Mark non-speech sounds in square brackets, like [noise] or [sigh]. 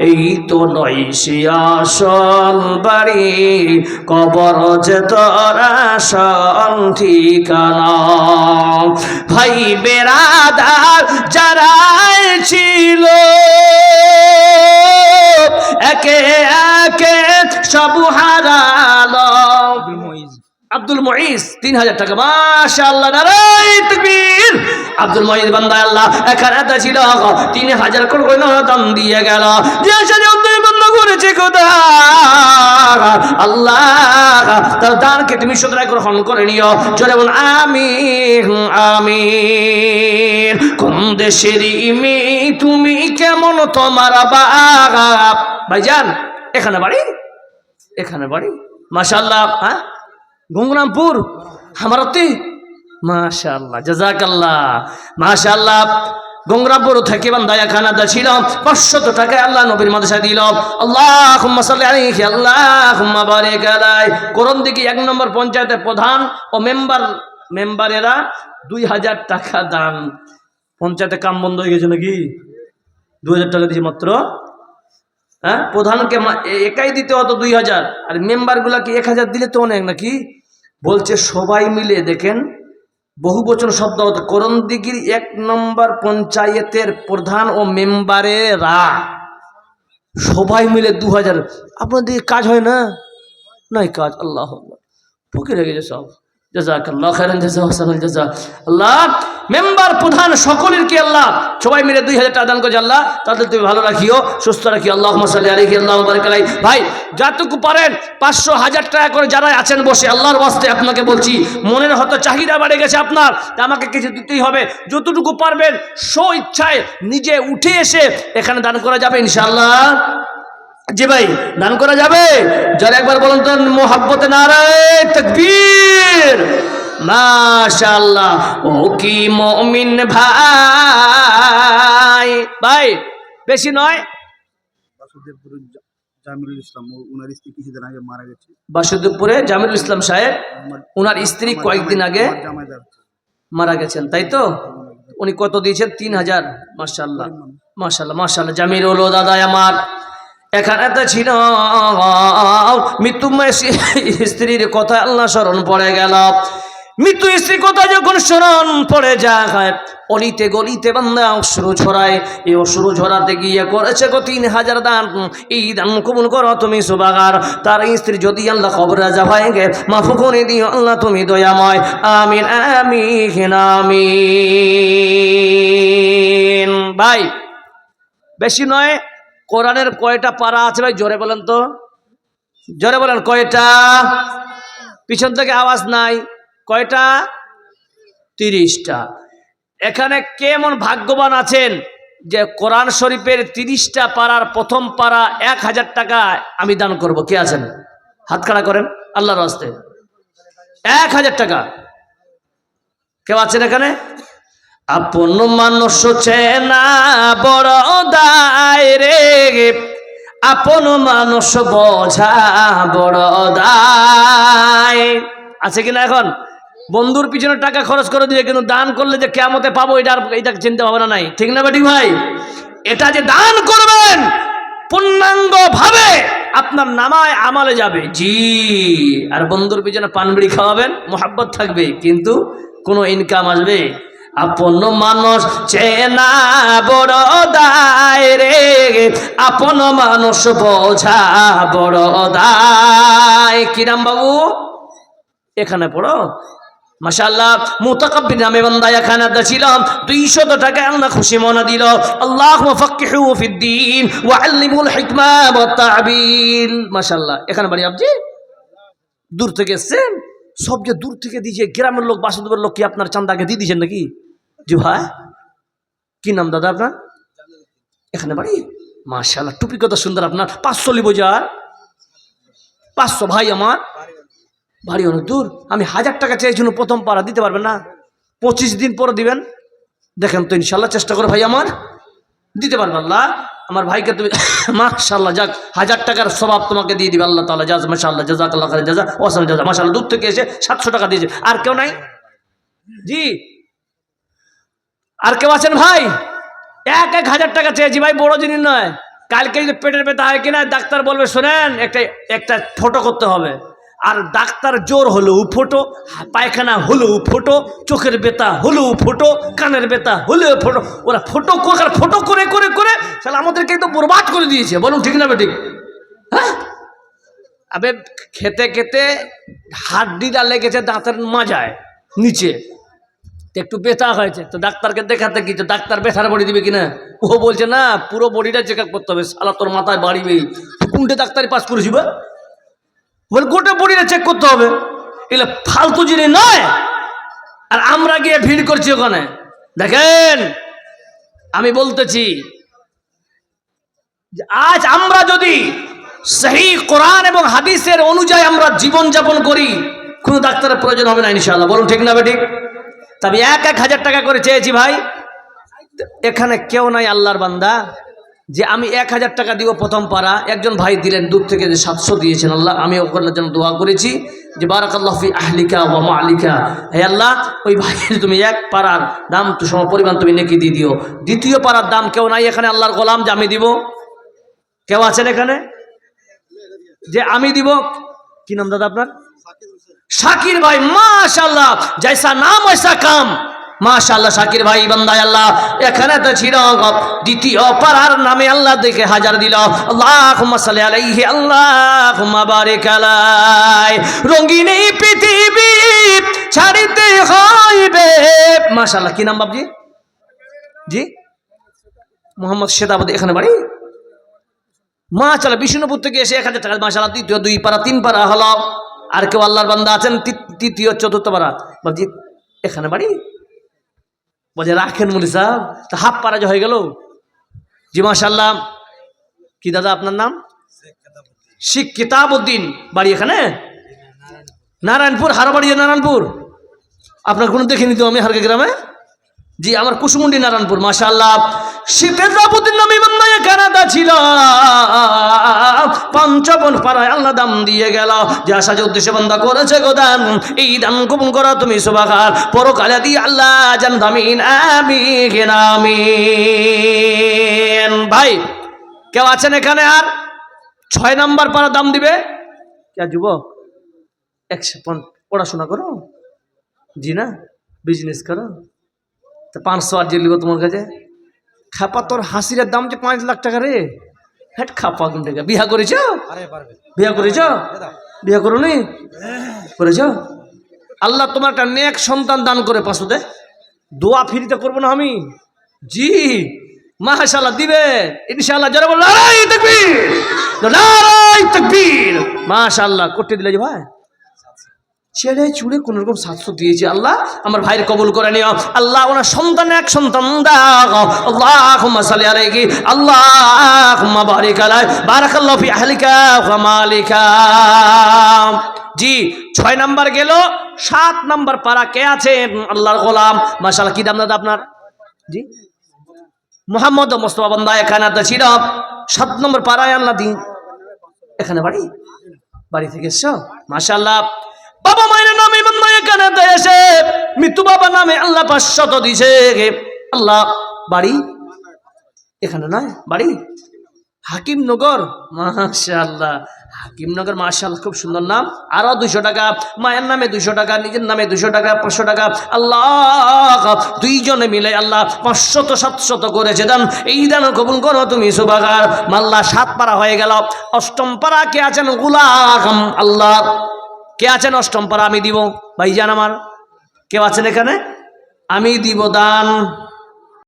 এই তো নয় আসল বাড়ি, কবর যে তোর আসল ভাই বেড়াদার যারাই ছিল, একে একে সব হারালো আব্দুল মহিস তিন হাজার টাকা। মাশা আল্লাহ তকবীর। আব্দুল মহিস বান্দা আল্লাহ এখানে ছিল তিন হাজার করে দাম দিয়ে গেল। যে করেছে আল্লাহ তুমি গ্রহণ করে নিও। আমি আমি তুমি কেমন তোমার এখানে বাড়ি? এখানে বাড়ি? মাশাল্লাহ হ্যাঁ? গঙ্গরামপুর, হামারতে। মাশাল্লাহ জাজাকাল্লাহ মাশাল্লাহ গঙ্গরামপুর থেকে বান্দায়া খানাদা ছিল পাঁচশত টাকা আল্লাহ নবীর মাদ্রাসা দিল। আল্লাহ আলাইহি, আল্লাহুম্মা বারিক আলাই। করণ দিকে এক নম্বর পঞ্চায়েতের প্রধান ও মেম্বার, মেম্বারেরা দুই হাজার টাকা দান। পঞ্চায়েতে কাম বন্ধ হয়ে গেছে নাকি? দু হাজার টাকা দিয়েছে মাত্র। হ্যাঁ প্রধানকে একাই দিতে হতো দুই হাজার। আর মেম্বারগুলাকে এক হাজার দিলে তো অনেক নাকি? বলছে, সবাই মিলে দেখেন বহু বচন শব্দ করণ করণদিগির এক নম্বর পঞ্চায়েতের প্রধান ও মেম্বারেরা সবাই মিলে দু হাজার আপনাদের কাজ হয় না? নাই কাজ, আল্লাহ ফুকে রেখেছে সব। মেম্বার প্রধান সকলের আল্লাহ, সবাই মিলে দুই হাজার টাকা দান তাদের তুমি ভালো রাখিও, সুস্থ আল্লাহ ভাই পারেন, পাঁচশো হাজার টাকা করে যারা আছেন বসে, আল্লাহর আপনাকে বলছি, মনের হয়তো চাহিদা বেড়ে গেছে আপনার, তা আমাকে কিছু দিতেই হবে, যতটুকু পারবেন, স্ব ইচ্ছায় নিজে উঠে এসে এখানে দান করা যাবে, ইনশাআল্লাহ। জি ভাই দান করা যাবে? যারা একবার বলুন তো মোহাব্বতে নারায় তকবীর। মাশাআল্লাহ। ও কি মমিন ভাই? ভাই বেশি নয়। জামিরুল ইসলাম ও উনার স্ত্রী কিছুদিন আগে মারা গেছে। বাসুদেবপুরে জামিরুল ইসলাম সাহেব ওনার স্ত্রী কয়েকদিন আগে। মারা গেছেন তাই তো? উনি কত দিয়েছেন? তিন হাজার। মাশাল্লাহ মাশাল্লাহ মাশাল্লাহ জামির দাদা আমার। এখানে তো ছিল। মৃত্যুময় স্ত্রীর কথা আল্লাহ স্মরণ পড়ে গেল। মৃত্যু স্ত্রীর কথা যখন স্মরণ পড়ে যায়, অলিতে গলিতে বান্দা অশ্রু ছড়ায় এই অশ্রু ঝরাতে গিয়ে করেছে গো তিন হাজার দান। এই দান কবুল করো তুমি সুবাগার। তার স্ত্রী যদি আল্লাহ খবর রাজা হয়ে গে মাফু করে দিও আল্লাহ তুমি দয়াময়। আমিন আমিন আমিন। ভাই, বেশি নয় কোরআনের কয়টা পারা আছে ভাই? জোরে বলেন তো। জোরে বলেন, কয়টা? পিছন থেকে আওয়াজ নাই। কয়টা? তিরিশটা। এখানে কেমন ভাগ্যবান আছেন যে কোরআন শরীফের তিরিশটা পাড়ার প্রথম পাড়া এক হাজার টাকা আমি দান করব। কে আছেন? হাত খাড়া করেন, আল্লাহর হস্তে এক হাজার টাকা। কেউ আছেন এখানে? আপন মানুষ চেনা বড় দায় রে। আপন মানুষ বোঝা বড় দায়। আছে কিনা এখন? বন্ধুর পিছনে টাকা খরচ করে দিয়ে কিন্তু দান করলে যে কেমতে পাবো, এটা এটা চিন্তা ভাবনা নাই। ঠিক না বেটি ভাই? এটা যে দান করবেন পূর্ণাঙ্গ ভাবে আপনার নামায় আমালে যাবে। জি। আর বন্ধুর পিছনে পানবিড়ি খাওয়াবেন, মোহাব্বত থাকবে, কিন্তু কোনো ইনকাম আসবে। আপন মানুষ চেনা বড় দায় রে। আপন মানুষ বোঝা বড় দায়। কিরাম বাবু? এখানে পড়ো। এখানে ছিলাম খুশি মনে দিল। আল্লাহ তাবিল। এখানে বাড়ি দূর থেকে দূর থেকে দিয়েছে, গ্রামের লোক, বাসুদেবের লোক কি আপনার চান্দাকে দিয়ে দিয়েছেন নাকি? জি ভাই কি নাম দাদা আপনার? এখানে বাড়ি? মাশাআল্লাহ, টুপি কত সুন্দর আপনার। পাঁচশো লিব যার পাঁচশো ভাই আমার। বাড়ি অনেক দূর। আমি হাজার টাকা চেয়েছিল প্রথম পাড়া দিতে পারবেন না। পঁচিশ দিন পরে দিবেন। দেখেন তো ইনশাল্লাহ চেষ্টা করে ভাই আমার। দিতে পারবে আল্লাহ। আমার ভাইকে তুমি [coughs] মাশাল্লাহ যাক, হাজার টাকার স্বভাব তোমাকে দিয়ে দিবে আল্লাহ তালা জাজ মাশাল্লাহ জাজাক আল্লাহ খালি জাজা ওসান জাজা মাশাল্লাহ দূর থেকে এসে সাতশো টাকা দিয়েছে। আর কেউ নাই? জি। আর কেউ আছেন ভাই? এক এক হাজার টাকা চেয়েছি ভাই, বড় জিনিস নয়। কালকে যদি পেটের ব্যথা হয় কিনা, ডাক্তার বলবে, শোনেন, একটা একটা ফটো করতে হবে। আর ডাক্তার জোর হলেও ফোটো, পায়খানা হলেও ফোটো, চোখের ব্যথা হলেও ফোটো, কানের ব্যথা হলেও ফোটো। ওরা ফোটো করে ফটো করে করে করে তাহলে আমাদেরকে তো বরবাদ করে দিয়েছে। বলুন, ঠিক না বেঠিক হ্যাঁ? আবে, খেতে খেতে হাড্ডিটা লেগেছে দাঁতের মাজায়, নিচে। তো একটু ব্যথা হয়েছে। তো ডাক্তারকে দেখাতে কি ডাক্তার ব্যথার বড়ি দিবে কিনা? ও বলছে, না, পুরো বডিটা চেক আপ করতে হবে। সালা তোর মাথায় বাড়িবে কোনটে ডাক্তারি পাস করেছি বা? বলে, গোটা বডিটা চেক করতে হবে। এগুলো ফালতু জিনিস নয়। আর আমরা গিয়ে ভিড় করছি ওখানে। দেখেন, আমি বলতেছি আজ আমরা যদি সেই কোরআন এবং হাদিসের অনুযায়ী আমরা জীবন যাপন করি, কোনো ডাক্তারের প্রয়োজন হবে না ইনশাআল্লাহ। বলুন, ঠিক না বেঠিক তবে এক এক হাজার টাকা করে চেয়েছি ভাই। এখানে কেউ নাই আল্লাহর বান্দা। যে আমি এক হাজার টাকা দিব প্রথম পাড়া। একজন ভাই দিলেন দূর থেকে যে সাতশো দিয়েছেন আল্লাহ, আমি ওখানে জন্য দোয়া করেছি যে বারাকাল্লাফি আহলিকা ওয়া মালিকা। হে আল্লাহ, ওই ভাইয়ের তুমি এক পাড়ার দাম তো সম পরিমাণ তুমি নেকি দিয়ে দিও। দ্বিতীয় পাড়ার দাম কেউ নাই এখানে আল্লাহর গোলাম যে আমি দিব। কেউ আছেন এখানে? যে আমি দিব। কি নাম দাদা আপনার? শাকির ভাই মাশাল্লাহ জৈসা নাম ওইসা কাম। মাশাল্লাহ শাকির ভাই, বান্দায় আল্লাহ, এখানে তো ছিল দ্বিতীয় পাড়ার নামে আল্লাহ দেখে হাজার দিল। সাল্লি আলাইহি, আল্লাহুম্মা বারিক আলাই। রঙিন এই পৃথিবী ছাড়িতে হইবে। মাশাল্লাহ কি নাম বাবজি জি? মোহাম্মদ শেতাবাদ এখানে বাড়ি? মাশাল্লাহ বিষ্ণুপুর থেকে এসে এক হাজার টাকা মাশাল্লাহ দ্বিতীয় দুই পাড়া, তিন পাড়া হলো। আর কেউ আল্লাহর বান্দা আছেন তৃতীয়, চতুর্থ পাড়া বলছি, এখানে বাড়ি? বলছে, রাখেন মুলি সাহেব, তা হাফ পাড়া যে হয়ে গেল। জি মাসাল্লাম কি দাদা আপনার নাম? শিখ কিতাবউদ্দিন বাড়ি এখানে? নারায়ণপুর হারাবাড়ি নারায়ণপুর। আপনার কোনো দেখিনি তো আমি হারকে গ্রামে? জি, আমার কুসুমুন্ডি নারায়ণপুর মাশাল্লাহ শীতের নামে বান্দায় কানাডা ছিল। পঞ্চবন পাড়ায় আল্লাহ দাম দিয়ে গেল। যে আশা যে উদ্দেশ্যে বন্ধা করেছে গো দান, এই দান গোপন করো তুমি সুবাখার পরকালে দিয়ে আল্লাহ জান দামিন আমি আমিন। ভাই, কেউ আছেন এখানে আর? ছয় নাম্বার পাড়া দাম দিবে? কে যুবক? একশো পড়াশোনা করো? জি না বিজনেস করো? তো পাঁচশো আর যে লিব তোমার কাছে? খাপা তোর হাসিরের দাম যে পাঁচ লাখ টাকা রে। হ্যাট খাপা কোন টাকা। বিয়া করেছ? বিয়া করেছ? বিয়া করো নি করেছ? আল্লাহ তোমার একটা নেক সন্তান দান করে পাশুতে দোয়া ফিরিতে করব না আমি। জি মাশাল্লাহ দিবে। ইনশাআল্লাহ যারা বল নারাই তাকবীর! নারাই তাকবীর! মাশাআল্লাহ করতে দিলে যে ভাই। ছেড়ে চুড়ে কোন রকম সাতশো দিয়েছে আল্লাহ। আমার ভাইয়ের কবুল করে নিও। আল্লাহ, ওনার সন্তান এক সন্তান দাও। আল্লাহ আল্লাহ মালিকা। জি, ছয় নাম্বার গেল, সাত নাম্বার পারা কে আছেন আল্লাহর গোলাম। মাশাআল্লাহ, কি দাম দাদা আপনার? জি। মোহাম্মদ মোস্তফা বান্দা, এখানে ছিল। সাত নম্বর পাড়ায় আল্লাহ দিন। এখানে বাড়ি? বাড়ি থেকে এসছো? মাশাল্লাহ বাবা মায়ের নামে এখানে এসে মৃত্যু বাবা নামে আল্লাহ পাঁচশত দিছে আল্লাহ বাড়ি এখানে নয় বাড়ি? হাকিমনগর। মাশাল্লাহ হাকিমনগর মাশাল্লাহ খুব সুন্দর নাম। আরও দুশো টাকা। মায়ের নামে দুশো টাকা, নিজের নামে দুশো টাকা, পাঁচশো টাকা। আল্লাহ, দুইজনে মিলে আল্লাহ পাঁচশত সাতশত করেছে দান। এই দান কবুল করো তুমি সুবাগার মাল্লা সাত পাড়া হয়ে গেল। অষ্টম পাড়া কে আছেন? গুলাম। আল্লাহ। কে আছেন অষ্টম পারা আমি দিব ভাইজান আমার। কেউ আছেন এখানে? আমি দিব দান।